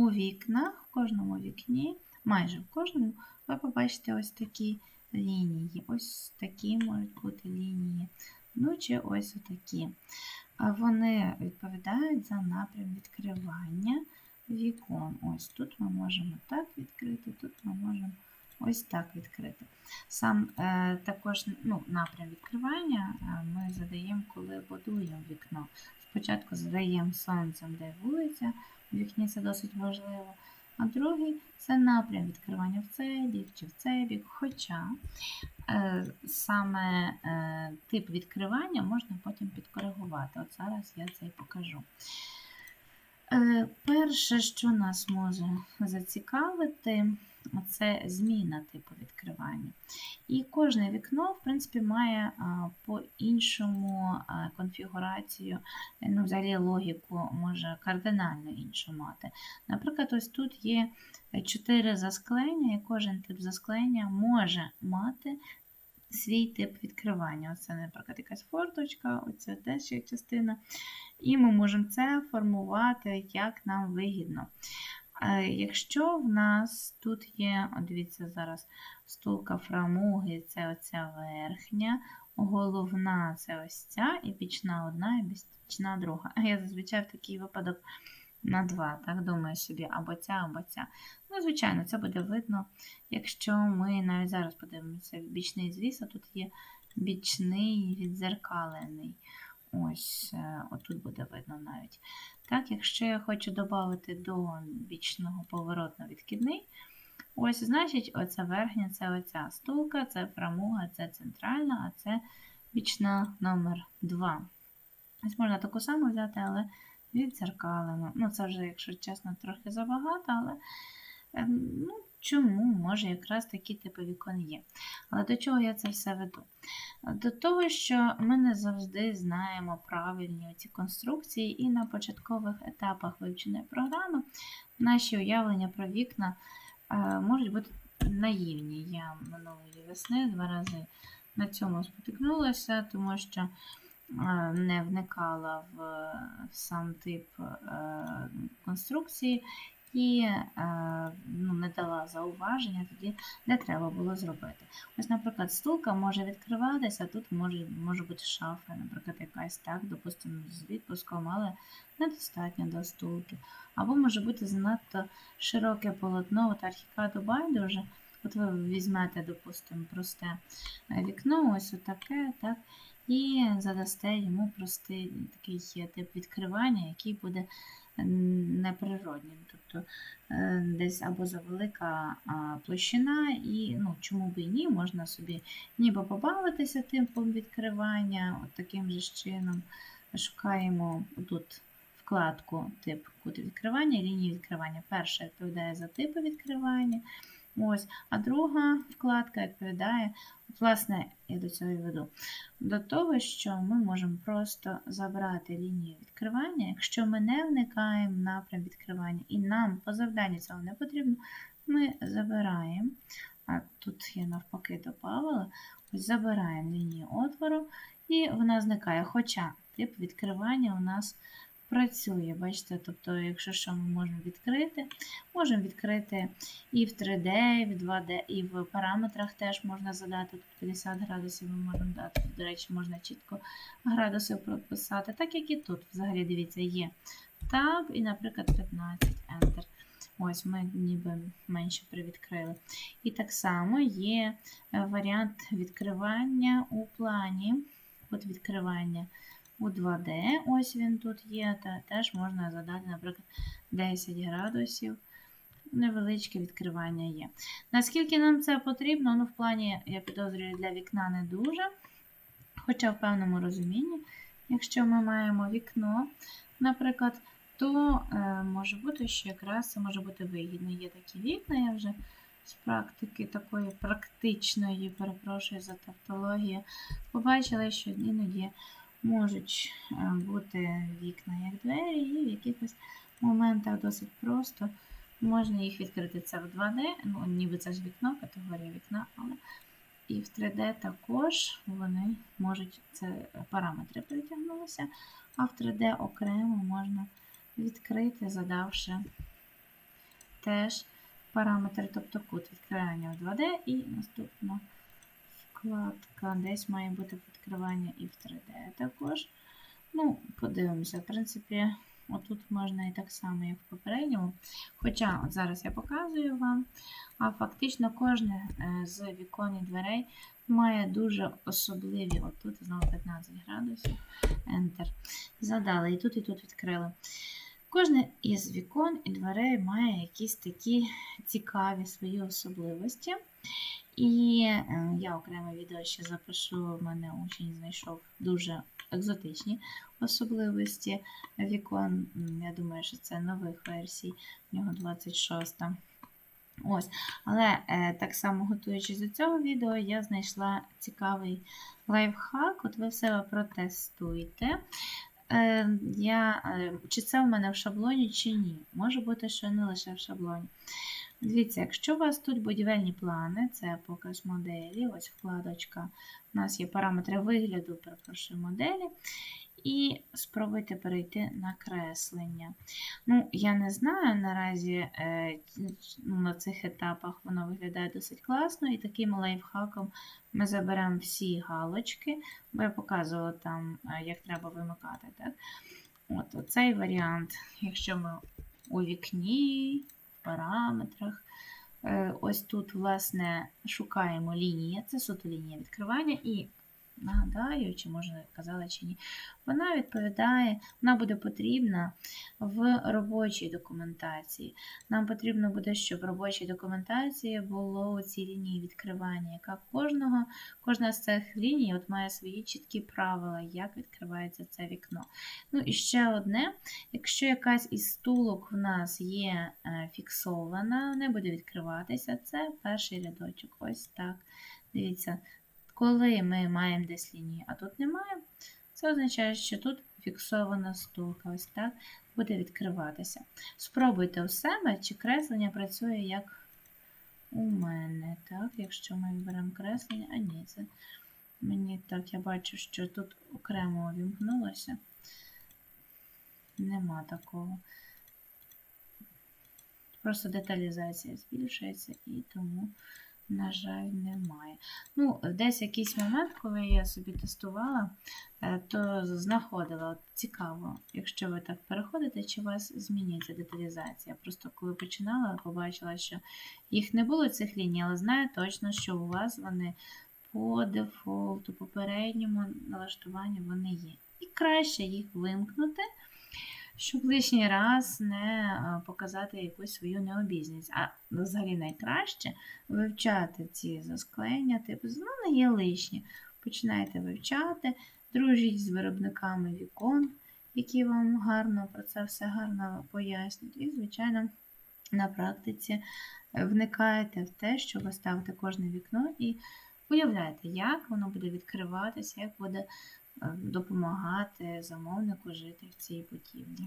у вікнах, в кожному вікні, майже в кожному, ви побачите ось такі лінії. Ось такі можуть бути лінії. Ну, чи ось отакі. Вони відповідають за напрям відкривання вікон. Ось тут ми можемо так відкрити, тут ми можемо ось так відкрити. Сам е, також ну, напрям відкривання е, ми задаємо, коли будуємо вікно. Спочатку задаємо сонцем, де вулиця, вікні це досить важливо. А другий це напрям відкривання в цей бік чи в цей бік. Хоча е, саме е, тип відкривання можна потім підкоригувати. От зараз я це і покажу. Е, перше, що нас може зацікавити, це зміна типу відкривання. І кожне вікно, в принципі, має по-іншому конфігурацію, ну, взагалі логіку може кардинально іншу мати. Наприклад, ось тут є чотири засклення, і кожен тип засклення може мати свій тип відкривання. Оце, наприклад, якась форточка, оце теж ще частина. І ми можемо це формувати, як нам вигідно. Е, якщо в нас тут є, о, дивіться, зараз стулка фрамуги, це оця верхня, головна це ось ця, і бічна одна, і бічна друга. Я зазвичай в такий випадок на два, так думаю собі, або ця, або ця. Ну, звичайно, це буде видно, якщо ми навіть зараз подивимося бічний звіс, а тут є бічний відзеркалений. Ось, е, отут буде видно навіть. Так, Якщо я хочу додати до бічного поворотно-відкидний, ось, значить, оця верхня це оця стулка, це фрамуга, це центральна, а це бічна номер 2. Ось можна таку саму взяти, але відзеркалено. Ну, це вже, якщо чесно, трохи забагато, але ем, ну, чому, може, якраз такі типи вікон є. Але до чого я це все веду? До того, що ми не завжди знаємо правильні ці конструкції, і на початкових етапах вивченої програми наші уявлення про вікна е, можуть бути наївні. Я минулої весни два рази на цьому спотикнулася, тому що е, не вникала в сам тип е, конструкції і е, ну, не дала зауваження тоді, де треба було зробити. Ось, наприклад, стулка може відкриватися, тут може може бути шафа, наприклад, якась так, допустимо, з відпуском, але недостатньо до стулки. Або може бути занадто широке полотно, от архікаду байдуже. От ви візьмете, допустимо, просте вікно, ось отаке, так, і задасте йому простий такий тип відкривання, який буде неприроднім. Тобто е, десь або завелика площина, і ну, чому б і ні, можна собі ніби побавитися типом відкривання, от таким же чином. Шукаємо тут вкладку тип кут відкривання, лінії відкривання. Перша відповідає за типи відкривання. Ось, А друга вкладка відповідає, власне, я до цього і веду, до того, що ми можемо просто забрати лінію відкривання, якщо ми не вникаємо в напрям відкривання, і нам по завданню цього не потрібно, ми забираємо, а тут я навпаки додавала, ось забираємо лінію отвору, і вона зникає. Хоча тип відкривання у нас працює. Бачите, тобто, якщо що ми можемо відкрити, можемо відкрити і в 3D, і в 2D, і в параметрах теж можна задати. Тут 50 градусів ми можемо дати. До речі, можна чітко градуси прописати, так як і тут, взагалі, дивіться, є Tab і, наприклад, 15 Enter. Ось ми ніби менше привідкрили. І так само є варіант відкривання у плані. От відкривання у 2D. Ось він тут є, та теж можна задати, наприклад, 10 градусів. Невеличке відкривання є. Наскільки нам це потрібно, ну, в плані, я підозрюю, для вікна не дуже. Хоча в певному розумінні, якщо ми маємо вікно, наприклад, то е, може бути, що якраз це може бути вигідно. Є такі вікна, я вже з практики такої практичної, перепрошую за тавтологію, побачила, що іноді можуть е, бути вікна як двері, і в якихось моментах досить просто можна їх відкрити. Це в 2D, ну, ніби це ж вікно, категорія вікна, але і в 3D також вони можуть, це параметри притягнулися, а в 3D окремо можна відкрити, задавши теж параметри, тобто кут відкривання в 2D і наступна вкладка. Десь має бути відкривання і в 3D також. Ну, подивимося, в принципі, отут можна і так само, як в попередньому. Хоча от зараз я показую вам, а фактично кожне е, з вікон і дверей має дуже особливі, отут знову 15 градусів, Enter. Задали, і тут, і тут відкрили. Кожне із вікон і дверей має якісь такі цікаві свої особливості. І е, я окреме відео ще запишу, в мене учень знайшов дуже екзотичні особливості вікон. Я думаю, що це нових версій, в нього 26. Ось. Але е, так само готуючись до цього відео, я знайшла цікавий лайфхак. От ви в себе протестуйте. Е, я, е, чи це в мене в шаблоні, чи ні. Може бути, що не лише в шаблоні. Дивіться, якщо у вас тут будівельні плани, це показ моделі, ось вкладочка. У нас є параметри вигляду, перепрошую, моделі. І спробуйте перейти на креслення. Ну, я не знаю, наразі е, ну, на цих етапах воно виглядає досить класно, і таким лайфхаком ми заберемо всі галочки, бо я показувала там, е, як треба вимикати. Так? От, оцей варіант, якщо ми у вікні, в параметрах, е, ось тут, власне, шукаємо лінії, це суто лінія відкривання, і нагадаю, чи може казала, чи ні, вона відповідає, вона буде потрібна в робочій документації. Нам потрібно буде, щоб в робочій документації було у цій лінії відкривання, яка кожного, кожна з цих ліній от має свої чіткі правила, як відкривається це вікно. Ну і ще одне, якщо якась із стулок в нас є е, фіксована, не буде відкриватися, це перший рядочок. Ось так. Дивіться, коли ми маємо десь лінію, а тут немає, це означає, що тут фіксована стулка. Ось так буде відкриватися. Спробуйте у себе, чи креслення працює як у мене. Так, Якщо ми виберемо креслення, а ні, це мені так, я бачу, що тут окремо увімкнулося. Нема такого. Просто деталізація збільшується і тому, на жаль, немає. Ну, десь якийсь момент, коли я собі тестувала, е, то знаходила цікаво, якщо ви так переходите, чи у вас змінюється деталізація. Просто коли починала, побачила, що їх не було цих ліній, але знаю точно, що у вас вони по дефолту, попередньому налаштуванню вони є. І краще їх вимкнути щоб лишній раз не показати якусь свою необізність. А взагалі найкраще вивчати ці засклення, типу, ну, не є лишні. Починайте вивчати, дружіть з виробниками вікон, які вам гарно про це все гарно пояснюють. І, звичайно, на практиці вникаєте в те, що ви ставите кожне вікно і уявляєте, як воно буде відкриватися, як буде е, допомагати замовнику жити в цій будівлі.